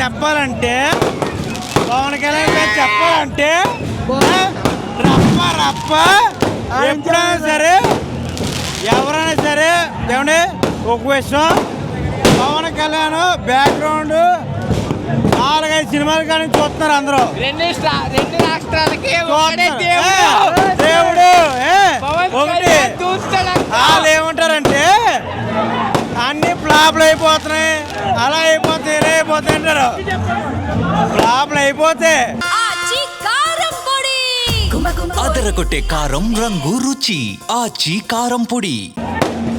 చెప్పాలంటే పవన్ కళ్యాణ్ గారు చెప్పాలంటే రప్ప రప్ప ఎప్పుడైనా సరే ఎవరైనా సరే ఏమండి ఒక విషయం పవన్ కళ్యాణ్ బ్యాక్గ్రౌండ్ నాలుగైదు సినిమాల కానీ చూస్తున్నారు అందరూ రెండు రెండు రాష్ట్రాలకి. దేవుడు. ఒకటి. వాళ్ళు ఏమంటారంటే అన్ని ఫ్లాప్లు అయిపోతున్నాయి అలా అయిపోతాయి ఇలా అయిపోతాయి అంటారు ఫ్లాప్లు అయిపోతే అదరగొట్టే కారం రంగు రుచి ఆచి కారం పొడి.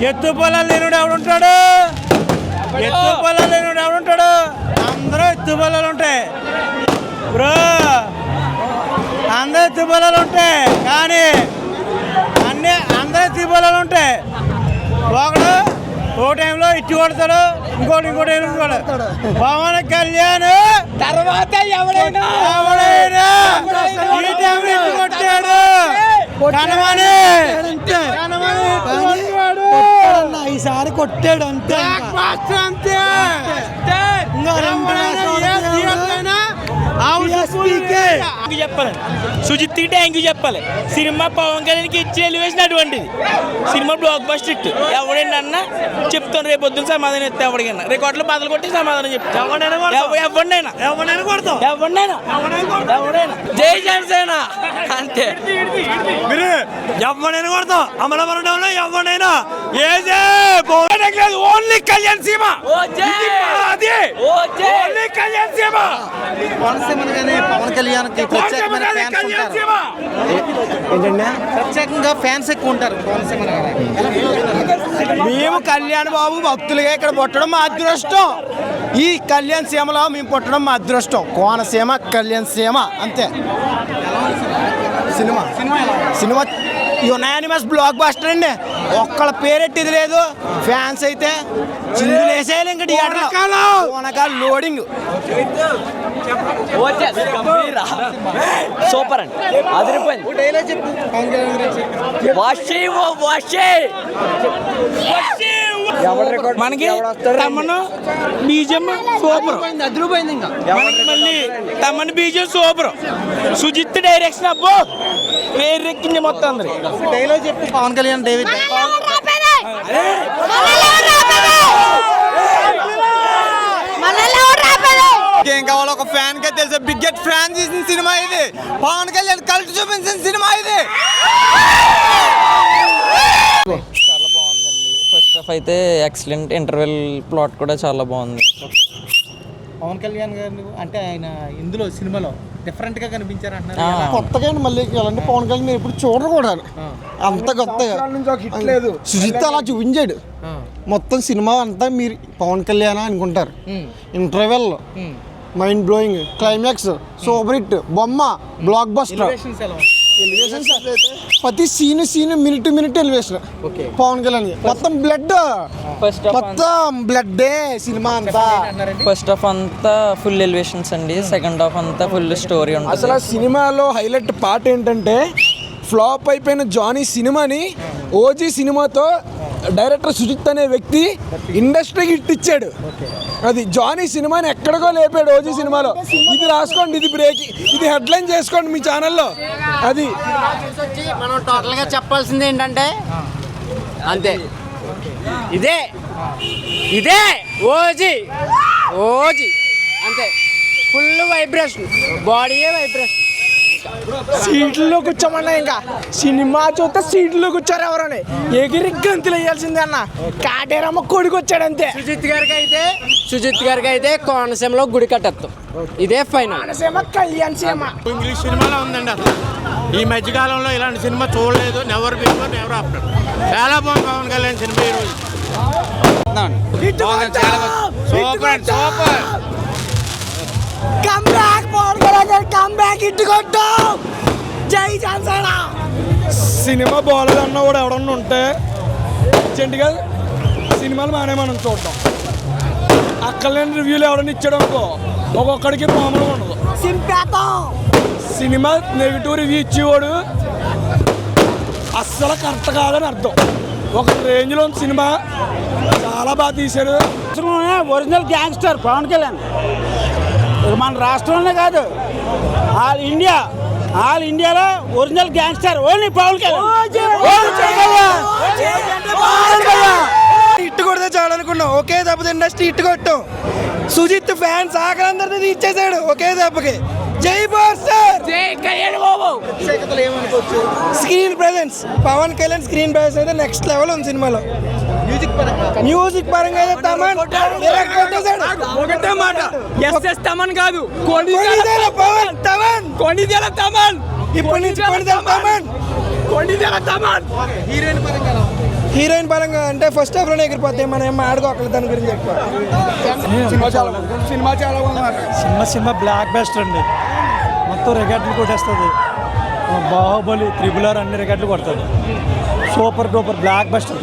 ఎత్తు పొలాలు లేనుడు ఎవడుంటాడు ఎత్తు పొలాలు లేనుడు ఎవడుంటాడు అందరూ ఎత్తు పొలాలు ఉంటాయి. బ్రో అందరూ ఎత్తు పొలాలు ఉంటాయి. కానీ అన్నీ అందరూ ఎత్తు పొలాలు ఉంటాయి. ఒకడు ఓ టైంలో ఇచ్చి కొడతాడు ఇంకోటి ఇంకోటి పవన్ కళ్యాణ్ తర్వాత ఎవడైనా? ఎవడైనా ఈ టైంలో ఇచ్చి కొట్టాడు. కనమని. ఈసారి కొట్టాడు అంతే అంతే. చెప్పాలి. సుజిత్ థ్యాంక్ యూ చెప్పాలి. సినిమా పవన్ కళ్యాణ్కి ఇచ్చి ఎలివేషన్ అటువంటిది. Cinema blockbuster hit. ఎవడైనా అన్న చెప్తాను రేపు పొద్దున్న సమాధానం ఇస్తే ఎవరికైనా రికార్డులు బదులు కొట్టి సమాధానం చెప్తాను ఎవరినైనా ఎవరైనా కొడతాం ఎవరినైనా ఎవడైనా జై జనసేన. అంతే. మీరు ఎవరైనా కొడతాం అమలవరం డౌన్లో ఎవరైనా ఏదే లేదు. ఓన్లీ కళ్యాణ్ సీమ. ఓన్లీ కళ్యాణ్ సీమ. కోనసీమలోనే పవన్ కళ్యాణ్కి ప్రత్యేకమైన కోనసీమ ఫ్యాన్స్ ఉంటారు. ఏంటంటే ప్రత్యేకంగా ఫ్యాన్స్ ఎక్కువ ఉంటారు కోనసీమలో మేము కళ్యాణ్ బాబు భక్తులుగా ఇక్కడ పుట్టడం మా అదృష్టం. ఈ కళ్యాణ్ సీమలో మేము పుట్టడం మా అదృష్టం. కోనసీమ కళ్యాణ్ సీమ అంతే. Cinema. Cinema unanimous blockbuster అండి. ఒక్కళ్ళ పేరెట్టిది లేదు. ఫ్యాన్స్ అయితే చిందులు వేసేయాలి ఇంక థియేటర్ లోడింగ్ సూపర్ అండి. అదిరిపోయింది. వాషి మనకి తమను బీజం సూపర్. అదిరిపోయింది ఇంకా. మళ్ళీ తమన్ బీజం సూపర్. సుజిత్ డైరెక్షన్ అబ్బో. వేరెక్కింది మొత్తం అందరి డైలాగ్ చెప్పు. పవన్ కళ్యాణ్ డేవిడ్. ఏం కావాలో ఒక ఫ్యాన్ కే తెలిసే. బిగ్గెట్ ఫ్యాన్ చేసిన సినిమా ఇది. పవన్ కళ్యాణ్ కలిసి చూపించిన సినిమా ఇది. చాలా బాగుందండి. ఫస్ట్ హాఫ్ అయితే ఎక్సలెంట్ ఇంటర్వెల్ ప్లాట్ కూడా చాలా బాగుంది. పవన్ కళ్యాణ్ గారు అంటే ఆయన ఇందులో సినిమాలో డిఫరెంట్గా కనిపించారు అంటున్నారు కొత్తగా మళ్ళీ ఇలాంటి పవన్ కళ్యాణ్ మీరు ఎప్పుడు చూడరు కూడా. అంత కొత్తగా. సుజిత్ అలా చూపించాడు. మొత్తం సినిమా అంతా మీరు పవన్ కళ్యాణ్ అనుకుంటారు. Interval mind blowing climax super hit బొమ్మ బ్లాక్ బస్టర్ ప్రతి scene scene minute minute elevation Pawan Kalyan. మొత్తం బ్లడ్ మొత్తం బ్లడ్డే సినిమా అంతా. ఫస్ట్ హాఫ్ అంతా ఫుల్ ఎలివేషన్స్ అండి. సెకండ్ హాఫ్ అంతా ఫుల్ స్టోరీ అసలు ఉంటుంది ఆ సినిమాలో హైలైట్ పార్ట్ ఏంటంటే ఫ్లాప్ అయిపోయిన జానీ సినిమాని ఓజీ సినిమాతో డైరెక్టర్ సుజిత్ అనే వ్యక్తి ఇండస్ట్రీకి హిట్ ఇచ్చాడు. అది జానీ సినిమాని ఎక్కడికో లేపాడు ఓజీ సినిమాలో. ఇది రాసుకోండి ఇది బ్రేక్ ఇది హెడ్లైన్ చేసుకోండి మీ ఛానల్లో. అది మనం టోటల్గా చెప్పాల్సింది ఏంటంటే అంతే. ఇదే. ఇదే ఓజీ. ఓజీ. అంతే. ఫుల్ వైబ్రేషన్ బాడీయే వైబ్రేషన్ సీట్లో కూర్చోమన్నా ఇంకా. సినిమా చూస్తే సీట్లో కూర్చోరు ఎవరని. ఎగిరి గంతులు వేయాల్సిందే అన్న. కాటేరమ్మ కొడుకు వచ్చాడు అంతే సుజిత్ గారికి అయితే సుజిత్ గారికి అయితే కోనసీమలో గుడి కట్టేస్తాం ఇదే ఫైనల్. సీమ కళ్యాణ్ సీమ ఇంగ్లీష్ సినిమాలో ఉందండి అసలు. ఈ మధ్యకాలంలో ఇలాంటి సినిమా చూడలేదు. నెవర్ బిఫోర్ నెవర్ ఆఫ్టర్ చాలా బాగుంది పవన్ కళ్యాణ్ సినిమా ఈ రోజు. Super super. Back Pawan Kalyan come back ఇటు కొట్టు జై జాన్సన్ సినిమా బాగోలేదు అన్న కూడా ఎవడన్నా ఉంటే అర్జెంటుగా సినిమాలు మానే మనం చూడటం అక్కలేని రివ్యూలు ఎవడన్నా ఇచ్చాడు అనుకో ఒక్కొక్కడికి మామూలుగా ఉండదు. సినిమా నెగిటివ్ రివ్యూ ఇచ్చేవాడు అస్సలు కరెక్ట్ కాదని అర్థం. ఒక రేంజ్లో ఉన్న సినిమా చాలా బాగా తీశాడు. Original gangster Pawan Kalyan. మన రాష్ట్రంలోనే కాదు. ఆల్ ఇండియా ఆల్ ఇండియాలో ఒరిజినల్ గ్యాంగ్స్టర్ ఓన్లీ పవన్ ఇట్టు కొడితే చాలు అనుకున్నాం ఒకే దెబ్బ ఇండస్ట్రీ ఇట్టు కొట్టాం. సుజిత్ ఫ్యాన్స్ ఆకలందరినీ ఇచ్చేసాడు ఒకే దెబ్బకి. జై బాస్టర్ ప్రత్యేకతలు ఏమనుకోవచ్చు? Screen presence Pawan Kalyan screen presence అయితే నెక్స్ట్ లెవెల్ ఉంది సినిమాలో. మ్యూజిక్ పరంగా. మ్యూజిక్ పరంగా అయితే తమన్ direct కొట్టేశాడు. ఒకటే మాట. ఎస్ఎస్ తమన్ కాదు. పవన్ తమన్. కొనిదెల తమన్. ఇప్పటి నుంచి కొణిదెల తమన్. కొనిదెల తమన్. హీరోయిన్ పరంగా? హీరోయిన్ పరంగా అంటే ఫస్ట్ హాఫ్లోనే ఎగిరిపోతాయి మనం ఏం ఆడుకోకలేదు దాని గురించి ఎక్కువ సినిమా చాలా బాగుంది. సినిమా చాలా బాగుంది. సినిమా సినిమా బ్లాక్ బెస్టర్ అండి. మొత్తం రికార్డులు కొట్టేస్తుంది. బాహుబలి త్రిబుల్ ఆర్ అన్ని రికార్డులు కొడుతుంది super duper blockbuster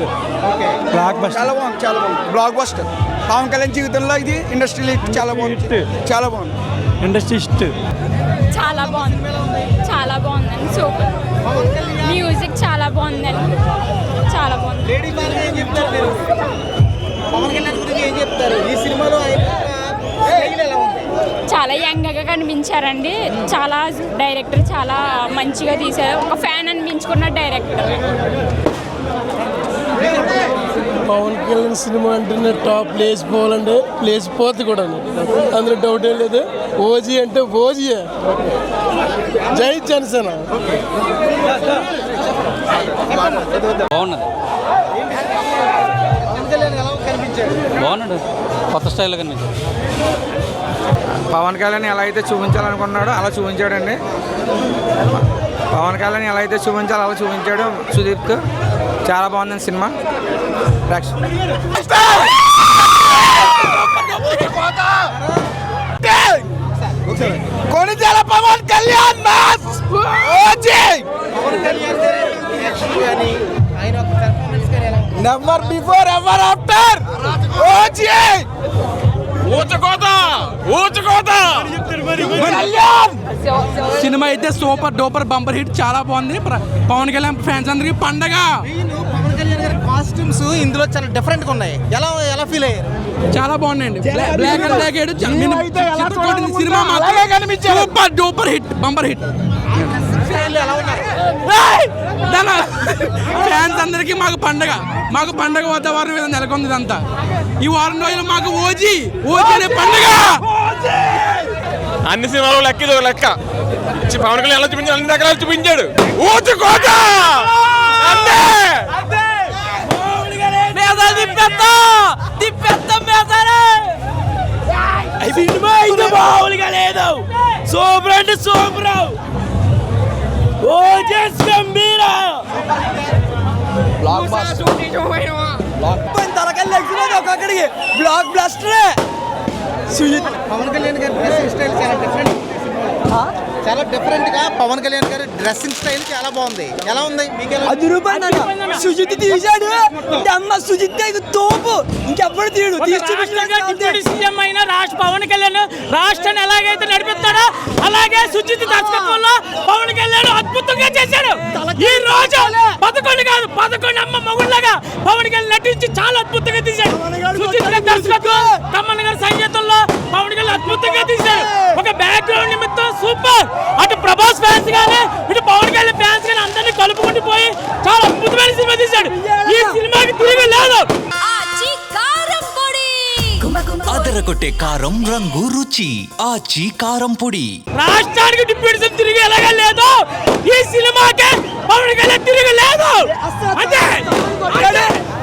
blockbuster చాలా బాగుంది చాలా బాగుంది. బ్లాక్ బస్టర్ పవన్ కళ్యాణ్ జీవితంలో ఇది ఇండస్ట్రీలో చాలా బాగుంది. చాలా బాగుంది. ఇండస్ట్రీ హిట్ చాలా బాగుంది. చాలా బాగుందండి. సూపర్ మ్యూజిక్ చాలా బాగుందండి చాలా బాగుంది లేడీ పరంగా ఏం చెప్తారు మీరు? పవన్ కళ్యాణ్ గురించి ఏం చెప్తారు? ఈ సినిమాలో ఆయన చాలా యంగ్గా కనిపించారండి. చాలా డైరెక్టర్ చాలా మంచిగా తీశారు. ఒక ఫ్యాన్ అనిపించుకున్న డైరెక్టర్. పవన్ కళ్యాణ్ సినిమా అంటేనే టాప్ ప్లేస్ పోవాలంటే ప్లేస్ పోతే కూడా అందులో డౌట్ ఏం లేదు. ఓజీ అంటే ఓజీయే. జై జనసేన. బాగున్నది. పవన్ కళ్యాణ్ ఎలా కనిపించాడు బాగున్నాడు. కొత్త స్టైల్ కానీ పవన్ కళ్యాణ్ ఎలా అయితే చూపించాలనుకున్నాడో అలా చూపించాడండి. పవన్ కళ్యాణ్ ఎలా అయితే చూపించాలో అలా చూపించాడు సుదీప్ చాలా బాగుందండి cinema. Konidela Pawan Kalyan never before ever after cinema అయితే సూపర్ డూపర్ బంపర్ హిట్ చాలా బాగుంది. పవన్ కళ్యాణ్ ఫ్యాన్స్ అందరికి పండగ. పవన్ కళ్యాణ్ గారి కాస్ట్యూమ్స్ ఇందులో చాలా డిఫరెంట్గా ఉన్నాయి. ఎలా ఎలా ఫీల్ అయ్యారు? చాలా బాగున్నాయండి. బ్లాక్ అండ్ బ్లాక్ ఏడు cinema super duper hit bumper hit. ఎలా ఉన్నారు? ఫ్యాన్స్ అందరికి మాకు పండగ. మాకు పండగ వాతావరణం మీద నెలకొంది ఇదంతా. ఈ వారం రోజులు మాకు ఓజీ. ఓజీ అనే పండగ. అన్ని సినిమాలు లెక్క ఇది ఒక లెక్క. చి- పవన్ కళ్యాణ్ ఎలా చూపించాడు? అన్ని రకాలు చూపించాడు. ఊచు కోట! అంతే! సినిమా అయితే మామూలుగా లేదు. సూపర్ అంటే సూపర్. ఓజీ గంభీర. ఒక్కొక్కడికి బ్లాక్ బ్లాస్టరే సుజిత్. పవన్ కళ్యాణ్ గారి స్టైల్ చాలా డిఫరెంట్ చాలా డిఫరెంట్గా పవన్ కళ్యాణ్ గారి డ్రెస్సింగ్ స్టైల్ చాలా బాగుంది. ఎలా ఉంది? మీకు ఎలా అది రూపాయలు సుజిత్ తీశాడు. అమ్మ సుజిత్ ఇది తోపు. ఇంకెప్పుడు డిప్యూటీ సీఎం అయిన రాష్ట్ర పవన్ కళ్యాణ్ రాష్ట్రాన్ని ఎలాగైతే నడిపిస్తాడో అలాగే సుజిత్ దర్శకత్వంలో పవన్ కళ్యాణ్ అద్భుతంగా చేశాడు. ఈ రోజు పదకొండు కాదు పదకొండు అమ్మ మగుళ్ళగా పవన్ కళ్యాణ్ నటించి చాలా అద్భుతంగా తీశాడు. సుజిత్ గారి దర్శకత్వం తమ్మన్ గారి సంగీతంలో పవన్ కళ్యాణ్ అద్భుతంగా తీశాడు. ఒక బ్యాక్గ్రౌండ్ సూపర్! అటు ప్రభాస్ ఫ్యాన్స్ గానీ ఇటు పవన్ కళ్యాణ్ ఫ్యాన్స్ గానీ అందరినీ కలుపుకుంటూ పోయి చాలా అద్భుతమైన సినిమా తీశాడు. ఈ సినిమాకి తిరిగి లేదు. అదరగొట్టే కారం రంగు రుచి. ఆచి కారం పొడి. రాష్ట్రానికి డిప్యూటీ సీఎం తిరిగి ఎలాగా లేదు? ఈ సినిమాకి పవన్ కళ్యాణ్ తిరిగి లేదు. అంతే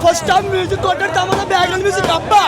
ఫస్ట్ టైం మ్యూజిక్ కొట్టాడు తమ బ్యాక్గ్రౌండ్ మ్యూజిక్ అబ్బా.